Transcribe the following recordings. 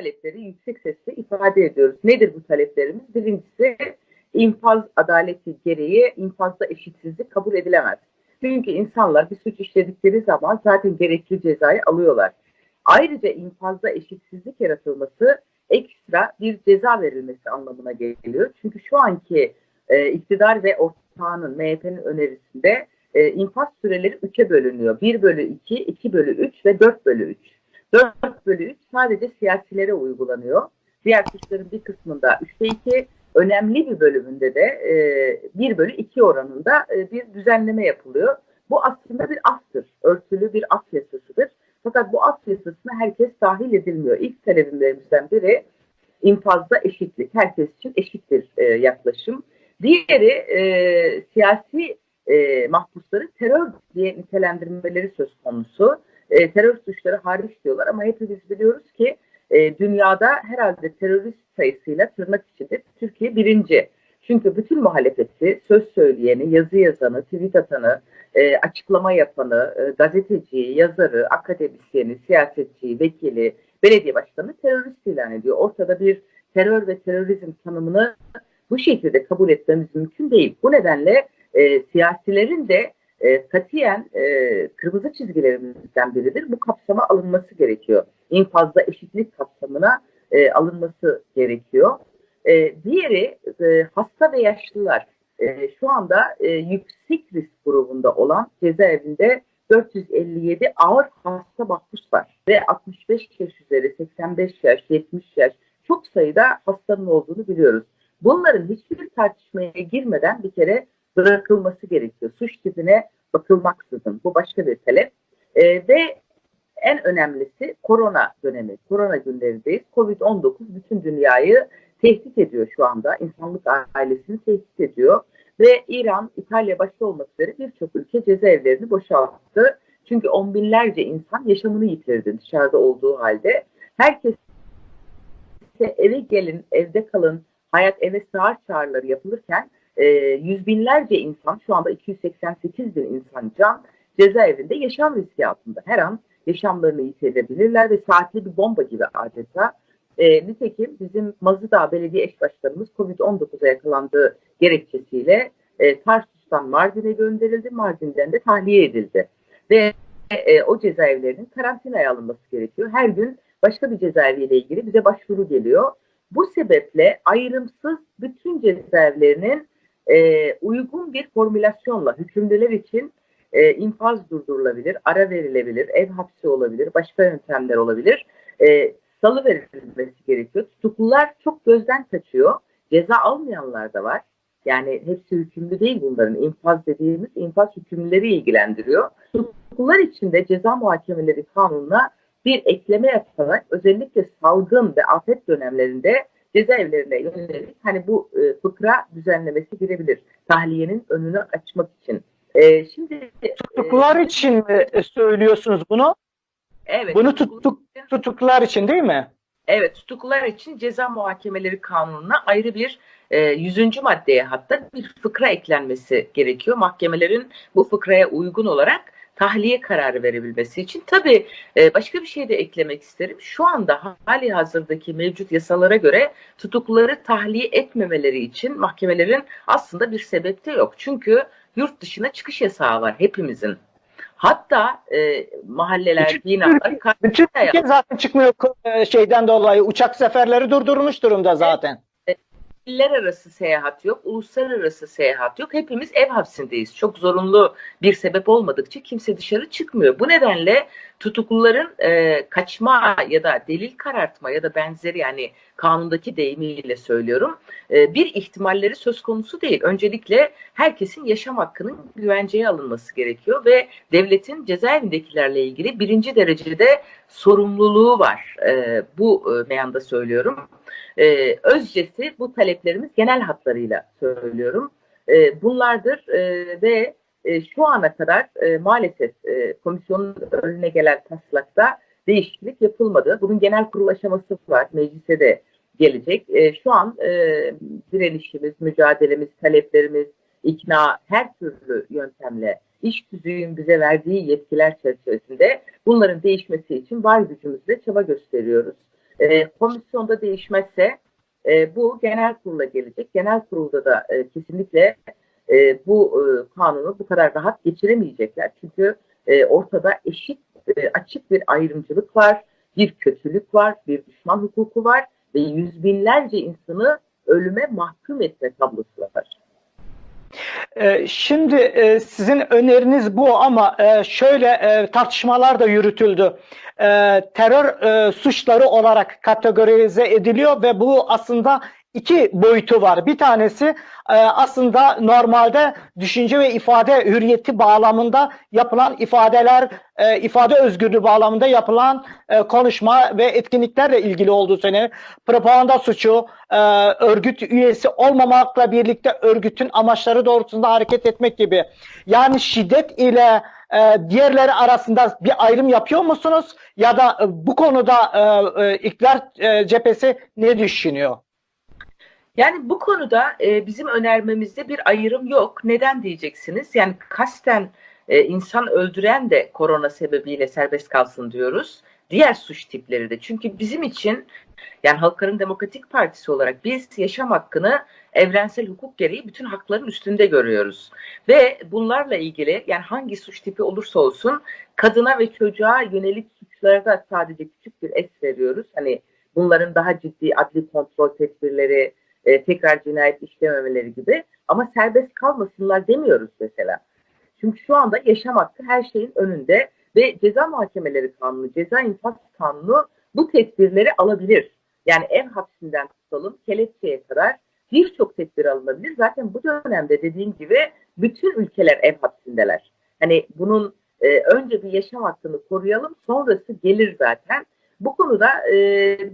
talepleri yüksek sesle ifade ediyoruz. Nedir bu taleplerimiz? Birincisi infaz adaleti gereği infazda eşitsizlik kabul edilemez. Çünkü insanlar bir suç işledikleri zaman zaten gerekli cezayı alıyorlar. Ayrıca infazda eşitsizlik yaratılması ekstra bir ceza verilmesi anlamına geliyor. Çünkü şu anki e, iktidar ve ortağının MHP'nin önerisinde e, infaz süreleri 3'e bölünüyor. 1 bölü 2, 2 bölü 3 ve 4 bölü 3. 4 bölü 3 sadece siyasilere uygulanıyor. Diğer suçların bir kısmında 3'te 2, önemli bir bölümünde de e, 1 bölü 2 oranında e, bir düzenleme yapılıyor. Bu aslında bir aftır, örtülü bir af yasasıdır. Fakat bu af yasasına herkes dahil edilmiyor. İlk talebimlerimizden biri infazda eşitlik. Herkes için eşit bir e, yaklaşım. Diğeri e, siyasi e, mahpusları terör diye nitelendirmeleri söz konusu. E, terör suçları hariç diyorlar ama hepimiz biliyoruz ki e, dünyada herhalde terörist sayısıyla tırnak içinde Türkiye birinci. Çünkü bütün muhalefeti, söz söyleyeni, yazı yazanı, tweet atanı, e, açıklama yapanı, e, gazeteciyi, yazarı, akademisyeni, siyasetçiyi, vekili, belediye başkanı terörist ilan ediyor. Ortada bir terör ve terörizm tanımını bu şekilde kabul etmemiz mümkün değil. Bu nedenle e, siyasilerin de e, katiyen e, kırmızı çizgilerimizden biridir. Bu kapsama alınması gerekiyor. İnfazda eşitlik kapsamına e, alınması gerekiyor. E, diğeri e, hasta ve yaşlılar. E, şu anda e, yüksek risk grubunda olan cezaevinde 457 ağır hasta mahpus var. Ve 65 yaş üzeri, 85 yaş, 70 yaş çok sayıda hastanın olduğunu biliyoruz. Bunların hiçbir tartışmaya girmeden bir kere bırakılması gerekiyor. Suç tipine bakılmaksızın. Bu başka bir talep. E, ve en önemlisi korona dönemi. Korona günlerindeyiz. Covid-19 bütün dünyayı tehdit ediyor şu anda. İnsanlık ailesini tehdit ediyor. Ve İran, İtalya başta olmak üzere birçok ülke cezaevlerini boşalttı. Çünkü on binlerce insan yaşamını yitirdi dışarıda olduğu halde. Herkes eve gelin, evde kalın, hayat eve sığar çağrıları yapılırken e, yüz binlerce insan, şu anda 288 bin insan can cezaevinde yaşam riski altında. Her an yaşamlarını yitirebilirler ve saatli bir bomba gibi adeta. E, nitekim bizim Mazıdağ Belediye Eş Başkanımız Covid-19'a yakalandığı gerekçesiyle e, Tarsus'tan Mardin'e gönderildi. Mardin'den de tahliye edildi. Ve e, o cezaevlerinin karantinaya alınması gerekiyor. Her gün başka bir cezaeviyle ilgili bize başvuru geliyor. Bu sebeple ayrımsız bütün cezaevlerinin e, uygun bir formülasyonla hükümlüler için e, infaz durdurulabilir, ara verilebilir, ev hapsi olabilir, başka yöntemler olabilir. E, salı verilmesi gerekiyor. Tutuklular çok gözden kaçıyor. Ceza almayanlar da var. Yani hepsi hükümlü değil bunların. İnfaz dediğimiz infaz hükümlüleri ilgilendiriyor. Tutuklular için de ceza muhakemeleri kanununa bir ekleme yaparak özellikle salgın ve afet dönemlerinde cezaevlerine yönelik hani bu e, fıkra düzenlemesi girebilir. Tahliyenin önünü açmak için. E, şimdi tutuklular e, için mi söylüyorsunuz bunu? Evet. Bunu tutuk, tutuklular için değil mi? Evet, tutuklular için ceza muhakemeleri kanununa ayrı bir e, 100. maddeye hatta bir fıkra eklenmesi gerekiyor. Mahkemelerin bu fıkraya uygun olarak tahliye kararı verebilmesi için. Tabii e, başka bir şey de eklemek isterim. Şu anda hali hazırdaki mevcut yasalara göre tutukluları tahliye etmemeleri için mahkemelerin aslında bir sebep de yok. Çünkü yurt dışına çıkış yasağı var hepimizin. Hatta e, mahalleler, bütün binalar... Türkiye, bütün Türkiye zaten çıkmıyor e, şeyden dolayı. Uçak seferleri durdurmuş durumda zaten. İller arası seyahat yok, uluslararası seyahat yok. Hepimiz ev hapsindeyiz. Çok zorunlu bir sebep olmadıkça kimse dışarı çıkmıyor. Bu nedenle tutukluların e, kaçma ya da delil karartma ya da benzeri yani kanundaki deyimiyle söylüyorum e, bir ihtimalleri söz konusu değil. Öncelikle herkesin yaşam hakkının güvenceye alınması gerekiyor ve devletin cezaevindekilerle ilgili birinci derecede sorumluluğu var. E, bu e, meyanda söylüyorum. E, özcesi bu taleplerimiz genel hatlarıyla söylüyorum. E, bunlardır e, ve e, şu ana kadar e, maalesef e, komisyonun önüne gelen taslakta değişiklik yapılmadı. Bunun genel kurul aşaması var. Meclise de gelecek. E, şu an e, direnişimiz, mücadelemiz, taleplerimiz, ikna her türlü yöntemle iş tüzüğün bize verdiği yetkiler çerçevesinde bunların değişmesi için var gücümüzle çaba gösteriyoruz. E, komisyonda değişmezse e, bu genel kurula gelecek. Genel kurulda da e, kesinlikle e, bu kanunu bu kadar rahat geçiremeyecekler. Çünkü ortada eşit, açık bir ayrımcılık var, bir kötülük var, bir düşman hukuku var ve yüz binlerce insanı ölüme mahkum etme tablosu var. Ee, Şimdi e, sizin öneriniz bu ama e, şöyle e, tartışmalar da yürütüldü. Terör suçları olarak kategorize ediliyor ve bu aslında iki boyutu var. Bir tanesi e, aslında normalde düşünce ve ifade hürriyeti bağlamında yapılan ifadeler, e, ifade özgürlüğü bağlamında yapılan e, konuşma ve etkinliklerle ilgili olduğu söyleniyor. Propaganda suçu, örgüt üyesi olmamakla birlikte örgütün amaçları doğrultusunda hareket etmek gibi. Yani şiddet ile diğerleri arasında bir ayrım yapıyor musunuz? Ya da bu konuda e, e, iktidar cephesi ne düşünüyor? Yani bu konuda e, bizim önermemizde bir ayrım yok. Neden diyeceksiniz? Yani kasten e, insan öldüren de korona sebebiyle serbest kalsın diyoruz. Diğer suç tipleri de. Çünkü bizim için yani Halkların Demokratik Partisi olarak biz yaşam hakkını evrensel hukuk gereği bütün hakların üstünde görüyoruz. Ve bunlarla ilgili yani hangi suç tipi olursa olsun kadına ve çocuğa yönelik suçlara da sadece küçük bir es veriyoruz. Hani bunların daha ciddi adli kontrol tedbirleri, e, tekrar cinayet işlememeleri gibi. Ama serbest kalmasınlar demiyoruz mesela. Çünkü şu anda yaşam hakkı her şeyin önünde ve ceza muhakemeleri kanunu, ceza infaz kanunu bu tedbirleri alabilir. Yani ev hapsinden tutalım, kelepçeye kadar birçok tedbir alınabilir. Zaten bu dönemde dediğim gibi bütün ülkeler ev hapsindeler. Hani bunun e, önce bir yaşam hakkını koruyalım, sonrası gelir zaten. Bu konuda e,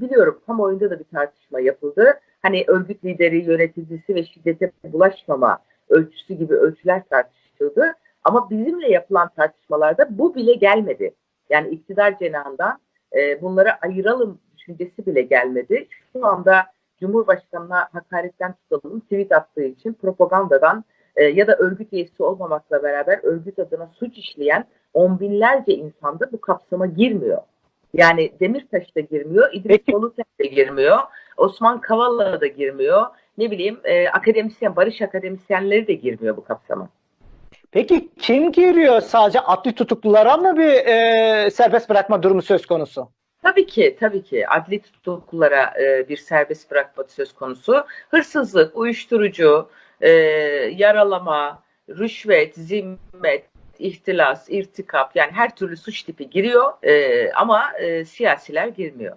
biliyorum kamuoyunda da bir tartışma yapıldı. Hani örgüt lideri, yöneticisi ve şiddete bulaşmama ölçüsü gibi ölçüler tartışıldı. Ama bizimle yapılan tartışmalarda bu bile gelmedi. Yani iktidar cenahından e, bunları ayıralım düşüncesi bile gelmedi. Şu anda Cumhurbaşkanı'na hakaretten tutalım, tweet attığı için propagandadan e, ya da örgüt üyesi olmamakla beraber örgüt adına suç işleyen on binlerce insan da bu kapsama girmiyor. Yani Demirtaş da girmiyor, İdris. Soluken de girmiyor, Osman Kavala da girmiyor. Ne bileyim e, akademisyen, barış akademisyenleri de girmiyor bu kapsama. Peki kim giriyor? Sadece adli tutuklulara mı bir e, serbest bırakma durumu söz konusu? Tabii ki, tabii ki adli tutuklulara e, bir serbest bırakma söz konusu. Hırsızlık, uyuşturucu, e, yaralama, rüşvet, zimmet, ihtilas, irtikap yani her türlü suç tipi giriyor e, ama e, siyasiler girmiyor.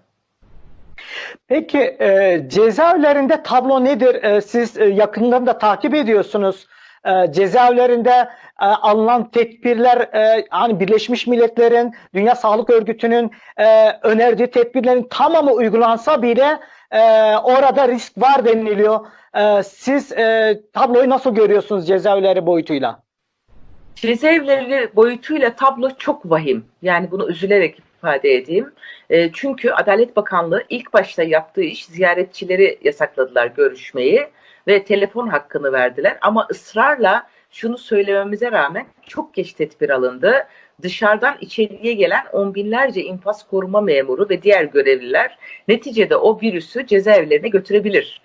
Peki e, cezaevlerinde tablo nedir? E, siz e, yakından da takip ediyorsunuz. E, cezaevlerinde e, alınan tedbirler e, hani Birleşmiş Milletler'in, Dünya Sağlık Örgütü'nün e, önerdiği tedbirlerin tamamı uygulansa bile e, orada risk var deniliyor. E, siz e, tabloyu nasıl görüyorsunuz cezaevleri boyutuyla? Cezaevleri boyutuyla tablo çok vahim. Yani bunu üzülerek ifade edeyim. E, çünkü Adalet Bakanlığı ilk başta yaptığı iş ziyaretçileri yasakladılar görüşmeyi ve telefon hakkını verdiler. Ama ısrarla şunu söylememize rağmen çok geç tedbir alındı. Dışarıdan içeriye gelen on binlerce infaz koruma memuru ve diğer görevliler neticede o virüsü cezaevlerine götürebilir.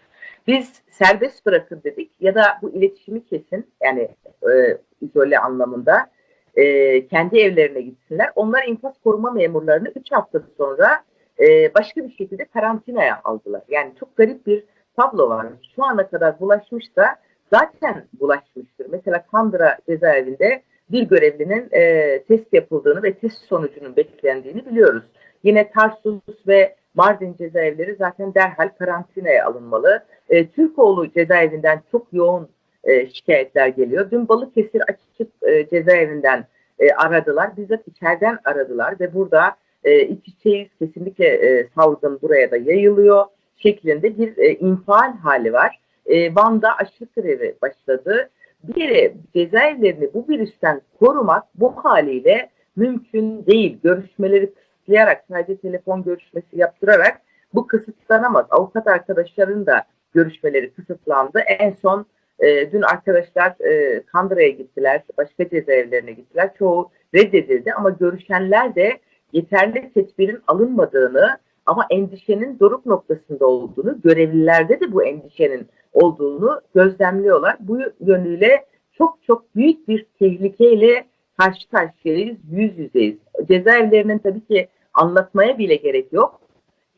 Biz serbest bırakın dedik ya da bu iletişimi kesin yani e, izole anlamında e, kendi evlerine gitsinler. Onlar infaz koruma memurlarını 3 hafta sonra e, başka bir şekilde karantinaya aldılar. Yani çok garip bir tablo var. Şu ana kadar bulaşmış da zaten bulaşmıştır. Mesela Kandıra cezaevinde bir görevlinin e, test yapıldığını ve test sonucunun beklendiğini biliyoruz. Yine Tarsus ve Mardin cezaevleri zaten derhal karantinaya alınmalı. E, Türkoğlu cezaevinden çok yoğun e, şikayetler geliyor. Dün Balıkesir Açık e, cezaevinden e, aradılar. Bizzat içeriden aradılar ve burada e, iç içeyiz kesinlikle e, salgın buraya da yayılıyor şeklinde bir e, infial hali var. E, Van'da açlık grevi başladı. Bir cezaevlerini bu virüsten korumak bu haliyle mümkün değil. Görüşmeleri kısıtlayarak sadece telefon görüşmesi yaptırarak bu kısıtlanamaz. Avukat arkadaşların da görüşmeleri kısıtlandı. En son e, dün arkadaşlar e, Kandıra'ya gittiler, başka cezaevlerine gittiler. Çoğu reddedildi ama görüşenler de yeterli tedbirin alınmadığını Ama endişenin doruk noktasında olduğunu, görevlilerde de bu endişenin olduğunu gözlemliyorlar. Bu yönüyle çok çok büyük bir tehlikeyle karşı karşıyayız, yüz yüzeyiz. Cezaevlerinin tabii ki anlatmaya bile gerek yok.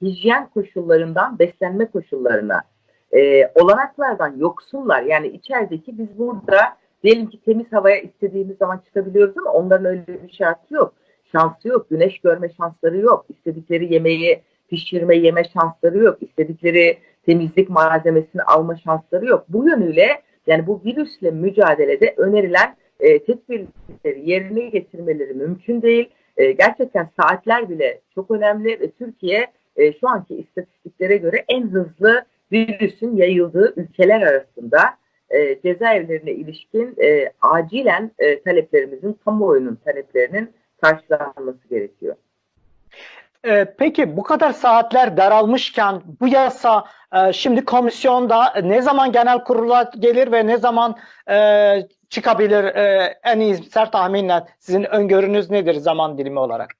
Hijyen koşullarından beslenme koşullarına, e, olanaklardan yoksunlar. Yani içerideki biz burada diyelim ki temiz havaya istediğimiz zaman çıkabiliyoruz ama onların öyle bir şartı yok. Şansı yok, güneş görme şansları yok, istedikleri yemeği pişirme, yeme şansları yok, istedikleri temizlik malzemesini alma şansları yok. Bu yönüyle yani bu virüsle mücadelede önerilen e, tedbirleri yerine getirmeleri mümkün değil. E, gerçekten saatler bile çok önemli ve Türkiye e, şu anki istatistiklere göre en hızlı virüsün yayıldığı ülkeler arasında e, cezaevlerine ilişkin e, acilen e, taleplerimizin, kamuoyunun taleplerinin karşılanması gerekiyor. Ee, Peki bu kadar saatler daralmışken bu yasa e, şimdi komisyonda ne zaman genel kurula gelir ve ne zaman e, çıkabilir e, en iyimser tahminle sizin öngörünüz nedir zaman dilimi olarak?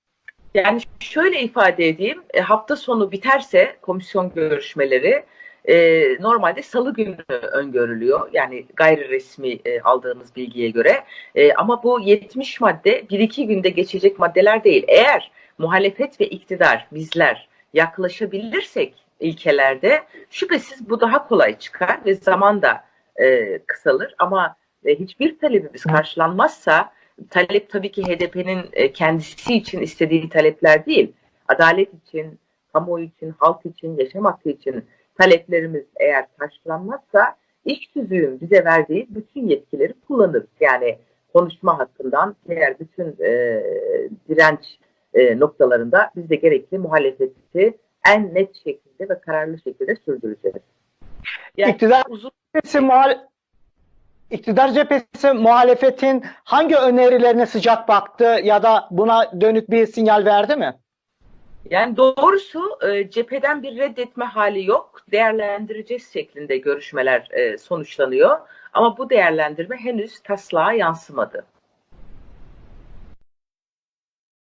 Yani şöyle ifade edeyim, e, hafta sonu biterse komisyon görüşmeleri e, normalde salı günü öngörülüyor. Yani gayri resmi e, aldığımız bilgiye göre. E, ama bu 70 madde 1-2 günde geçecek maddeler değil. Eğer muhalefet ve iktidar bizler yaklaşabilirsek ilkelerde şüphesiz bu daha kolay çıkar ve zaman da e, kısalır. Ama e, hiçbir talebimiz karşılanmazsa talep tabii ki HDP'nin e, kendisi için istediği talepler değil. Adalet için, kamuoyu için, halk için, yaşam hakkı için taleplerimiz eğer karşılanmazsa iş tüzüğün bize verdiği bütün yetkileri kullanırız. Yani konuşma hakkından diğer bütün e, direnç e, noktalarında biz de gerekli muhalefeti en net şekilde ve kararlı şekilde sürdüreceğiz. Yani İktidar uzun cephesi, muhal İktidar cephesi muhalefetin hangi önerilerine sıcak baktı ya da buna dönük bir sinyal verdi mi? Yani doğrusu e, cepheden bir reddetme hali yok. Değerlendireceğiz şeklinde görüşmeler e, sonuçlanıyor. Ama bu değerlendirme henüz taslağa yansımadı.